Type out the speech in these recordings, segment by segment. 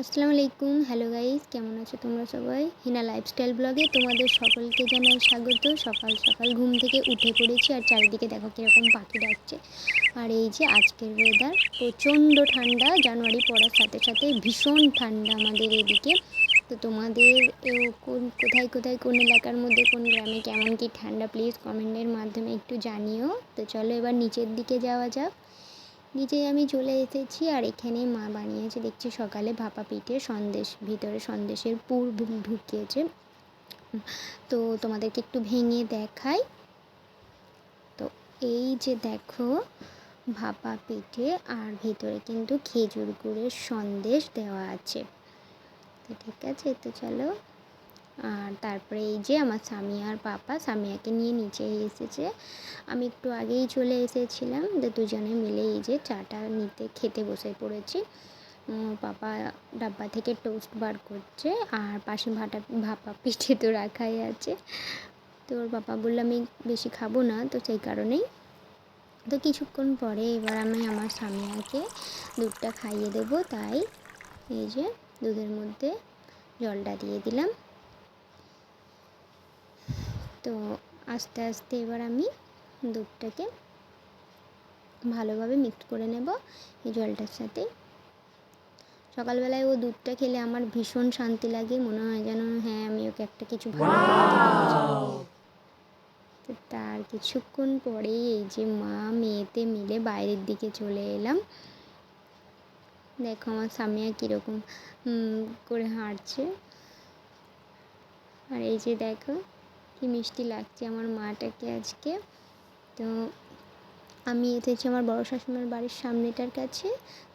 আসসালামু আলাইকুম। Hello guys কেমন আছো তোমরা সবাই? হিনা লাইফস্টাইল ব্লগে তোমাদের সকলকে জানাই স্বাগত। সকাল সকাল ঘুম থেকে উঠে পড়েছি আর চারিদিকে দেখো কীরকম পাখি ডাকছে। আর এই যে আজকের ওয়েদার প্রচণ্ড ঠান্ডা, জানুয়ারি পড়ার সাথে সাথে ভীষণ ঠান্ডা আমাদের এদিকে। তো তোমাদের কোন, কোথায় কোথায়, কোন এলাকার মধ্যে, কোন গ্রামে কেমন কি ঠান্ডা প্লিজ কমেন্টের মাধ্যমে একটু জানিও। তো চলো এবার নিচের দিকে যাওয়া যাক। নিচে আমি চলে এসেছি আর এখানে মা বানিয়েছে, দেখছি সকালে ভাপা পিঠে সন্দেশ, ভিতরে সন্দেশের পুর ঢুকিয়েছে তো তোমাদেরকে একটু ভেঙে দেখাই। তো এই যে দেখো ভাপা পিঠে আর ভিতরে কিন্তু খেজুর গুড়ের সন্দেশ দেওয়া আছে। তো ঠিক আছে, তো চলো আর তারপরে এই যে আমার স্বামী আর পাপা, স্বামীয়াকে নিয়ে নিচে এসেছে। আমি একটু আগেই চলে এসেছিলাম, তো দুজনে মিলে এই যে চাটা নিতে খেতে বসে পড়েছি। পাপা ডাব্বা থেকে টোস্ট বার করছে, আর পাশে ভাটা, ভাপা পিঠে তো রাখাই আছে। তো ওর পাপা বলল, আমি বেশি খাব না, তো সেই কারণেই। তো কিছুক্ষণ পরে এবার আমি আমার স্বামীয়াকে দুধটা খাইয়ে দেবো, তাই এই যে দুধের মধ্যে জলটা দিয়ে দিলাম। তো আস্তে আস্তে এবার আমি দুধটাকে ভালোভাবে মিক্স করে নেব এই জলটার সাথে। সকালবেলায় ও দুধটা খেলে আমার ভীষণ শান্তি লাগে মনে হয় যেন হ্যাঁ আমি ওকে একটা কিছু ভালো তো তার কিছুক্ষণ পরেই এই যে মা মেয়েতে মিলে বাইরের দিকে চলে এলাম। দেখো আমার স্বামীয়া কীরকম করে হাঁটছে। আর এই যে দেখো কি মিষ্টি লাগছে আমার মাটাকে আজকে। তো আমি এসেছি আমার বড় শাশুড়ির বাড়ির সামনেটার কাছে।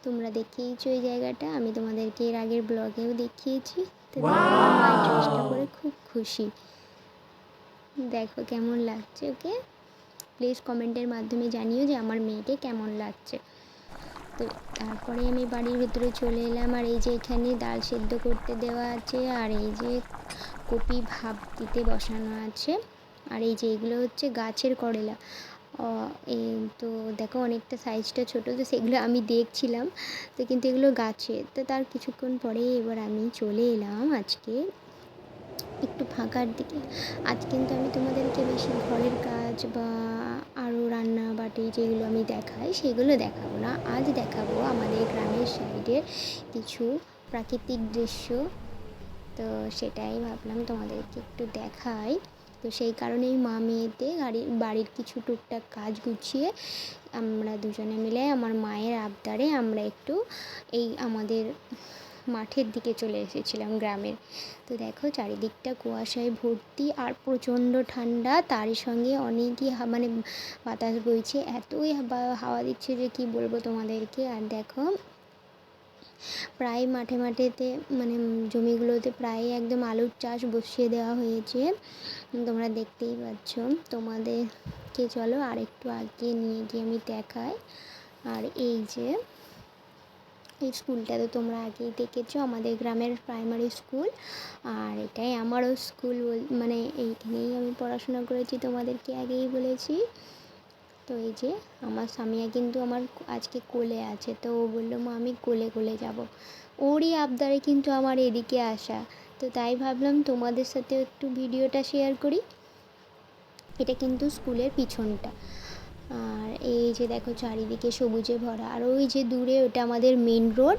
তোমরা দেখেইছো এই জায়গাটা। আমি তোমাদেরকে এর আগের ব্লগেও দেখিয়েছি। তো আমার মায়ের খুব খুশি। দেখো কেমন লাগছে ওকে? প্লিজ কমেন্টের মাধ্যমে জানিও যে আমার মেয়েকে কেমন লাগছে। তো তারপরে আমি বাড়ির ভিতরে চলে এলাম। আর এই যে এখানে ডাল সেদ্ধ করতে দেওয়া আছে। আর এই যে কপি ভাপ দিতে বসানো আছে। আর এই যে এগুলো হচ্ছে গাছের করলা। তো দেখো অনেকটা সাইজটা ছোট, তো সেগুলো আমি দেখছিলাম, তো কিন্তু এগুলো গাছে। তো তার কিছুক্ষণ পরে এবার আমি চলে এলাম আজকে একটু ফাঁকার দিকে। আজ কিন্তু আমি তোমাদেরকে বেশি ঘরের কাজ বা আরও রান্না বাটি যেগুলো আমি দেখাই, সেগুলো দেখাবো না। আজ দেখাবো আমাদের গ্রামের সাইডের কিছু প্রাকৃতিক দৃশ্য। তো সেটাই ভাবলাম তোমাদেরকে একটু দেখাই। তো সেই কারণেই মা মেয়েতে গাড়ির বাড়ির কিছু টুকটাক কাজ গুছিয়ে আমরা দুজনে মিলে আমার মায়ের আবদারে আমরা একটু এই আমাদের মাঠের দিকে চলে এসেছিলাম গ্রামের। তো দেখো চারিদিকটা কুয়াশায় ভর্তি আর প্রচণ্ড ঠান্ডা, তারই সঙ্গে অনেকই মানে বাতাস বইছে, এতই হাওয়া দিচ্ছে যে কি বলব তোমাদেরকে? আর দেখো প্রায় মাঠে মাঠেতে মানে জমিগুলোতে প্রায় একদম আলুর চাষ বসিয়ে দেওয়া হয়েছে। তোমরা দেখতেই পাচ্ছ। তোমাদেরকে চলো আর একটু আগে নিয়ে গিয়ে আমি দেখাই। আর এই যে, এই স্কুলটা তো তোমরা আগেই দেখেছ, আমাদের গ্রামের প্রাইমারি স্কুল আর এটাই আমারও স্কুল মানে এইখানেই আমি পড়াশোনা করেছি, তোমাদেরকে আগেই বলেছি। তো এই যে আমার স্বামীয়া কিন্তু আমার আজকে কোলে আছে, তো ও বলল, মা, আমি কোলে কোলে যাব। ওরই আবদারে কিন্তু আমার এদিকে আসা। তো তাই ভাবলাম তোমাদের সাথে একটু ভিডিওটা শেয়ার করি। এটা কিন্তু স্কুলের পিছনটা। আর এই যে দেখো, চারিদিকে সবুজে ভরা। আর ওই যে দূরে ওটা আমাদের মেন রোড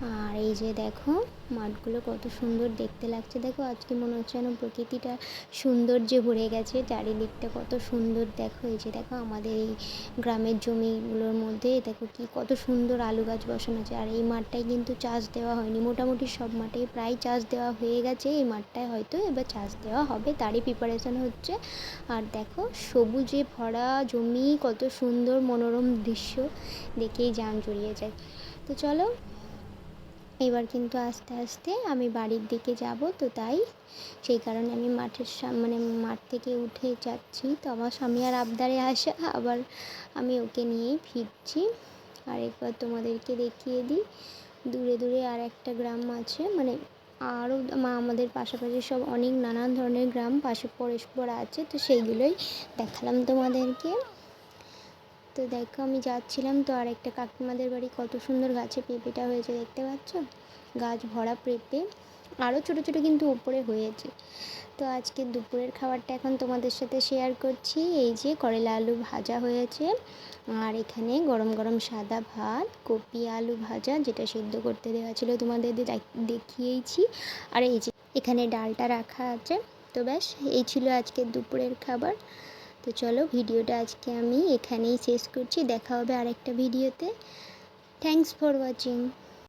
আর এই যে দেখো, মাঠগুলো কত সুন্দর দেখতে লাগছে। দেখো, আজকে মনে হচ্ছে যেন প্রকৃতিটা সৌন্দর্যে ভরে গেছে। চারিদিকটা কত সুন্দর, দেখো। এই যে দেখো, আমাদের এই গ্রামের জমিগুলোর মধ্যে দেখো কি কত সুন্দর আলু গাছ বসানো আছে। আর এই মাঠটায় কিন্তু চাষ দেওয়া হয়নি। মোটামুটি সব মাঠে প্রায় চাষ দেওয়া হয়ে গেছে। এই মাঠটায় হয়তো এবার চাষ দেওয়া হবে, তারই প্রিপারেশন হচ্ছে। আর দেখো, সবুজে ভরা জমি, কত সুন্দর মনোরম দৃশ্য দেখেই যান জড়িয়ে যায়। তো চলো এবার কিন্তু আস্তে আস্তে আমি বাড়ির দিকে যাব তো তাই। সেই কারণে আমি মাঠের মানে মাঠ থেকে উঠে যাচ্ছি। তো আমার স্বামী আর আবদারে আসা, আবার আমি ওকে নিয়েই ফিরছি। আর একবার তোমাদেরকে দেখিয়ে দিই। দূরে দূরে আর একটা গ্রাম আছে মানে আরও মা, আমাদের পাশাপাশি সব অনেক নানান ধরনের গ্রাম, পাশে পরস্পর আছে, তো সেইগুলোই দেখালাম তোমাদেরকে। তো দেখো আমি যাচ্ছিলাম তো আর একটা কাকিমাদের বাড়ি, কত সুন্দর গাছে পেঁপেটা হয়েছে দেখতে পাচ্ছ? গাছ ভরা পেঁপে আরও ছোটো ছোটো কিন্তু উপরে হয়েছে। তো আজকে দুপুরের খাবারটা এখন তোমাদের সাথে শেয়ার করছি। এই যে করলা আলু ভাজা হয়েছে, আর এখানে গরম গরম সাদা ভাত, কপি আলু ভাজা যেটা সিদ্ধ করতে দেওয়া ছিল তোমাদের দেখিয়েইছি আর এই যে এখানে ডালটা রাখা আছে। তো ব্যাস, এই ছিল আজকের দুপুরের খাবার। তো চলো ভিডিওটা আজকে আমি এখানেই শেষ করছি। দেখা হবে আরেকটা ভিডিওতে। Thanks for watching